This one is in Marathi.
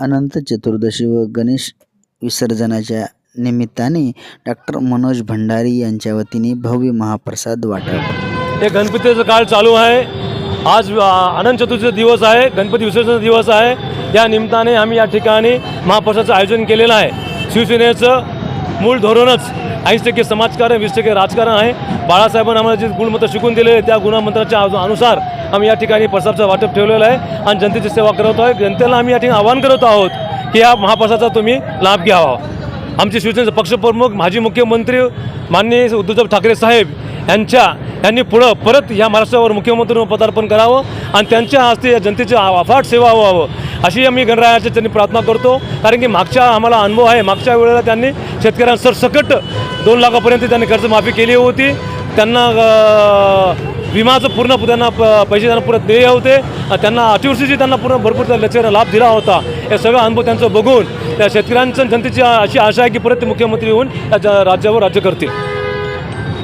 अनंत चतुर्दशी व गणेश विसर्जनाच्या निमित्ताने डॉक्टर मनोज भंडारी यांच्या वतीने भव्य महाप्रसाद वाटप. हे गणपतीचं काळ चालू आहे. आज अनंत चतुर्थीचा दिवस आहे. गणपती विसर्जनाचा दिवस आहे. या निमित्ताने आम्ही या ठिकाणी महाप्रसादाचं आयोजन केलेलं आहे. शिवसेनेचं मूळ धोरणच ऐंशी टक्के समाजकारण वीस टक्के राजकारण आहे. बाळासाहेबांना आम्हाला जे गुणमंत्र शिकून दिले त्या गुणमंत्राच्या अनुसार आम्ही या ठिकाणी प्रसादचं वाटप ठेवलेलं आहे आणि जनतेची सेवा करत आहोत. जनतेला आम्ही या ठिकाणी आवाहन करत आहोत की या महाप्रसादाचा तुम्ही लाभ घ्यावा आमचे शिवसेनेचे पक्षप्रमुख माजी मुख्यमंत्री माननीय उद्धव ठाकरे साहेब यांच्या यांनी पुढं परत या महाराष्ट्रावर मुख्यमंत्री पदार्पण करावं आणि त्यांच्या हस्ते या जनतेची अफाट सेवा व्हावं. अशी आम्ही गणरायाच्या त्यांनी प्रार्थना करतो. कारण की मागच्या आम्हाला अनुभव आहे मागच्या वेळेला त्यांनी शेतकऱ्यांसर सकट दोन लाखापर्यंत त्यांनी कर्जमाफी केली होती. त्यांना विमाचं पूर्ण त्यांना प- पैसे त्यांना पूर्ण देय होते. आणि त्यांना अतिवृष्टीची त्यांना पूर्ण भरपूर त्या लाभ दिला होता. हे सगळं अनुभव त्यांचं बघून त्या शेतकऱ्यांचं जनतेची अशी आशा आहे की परत ते मुख्यमंत्री होऊन त्या राज्यावर राज्य करतील.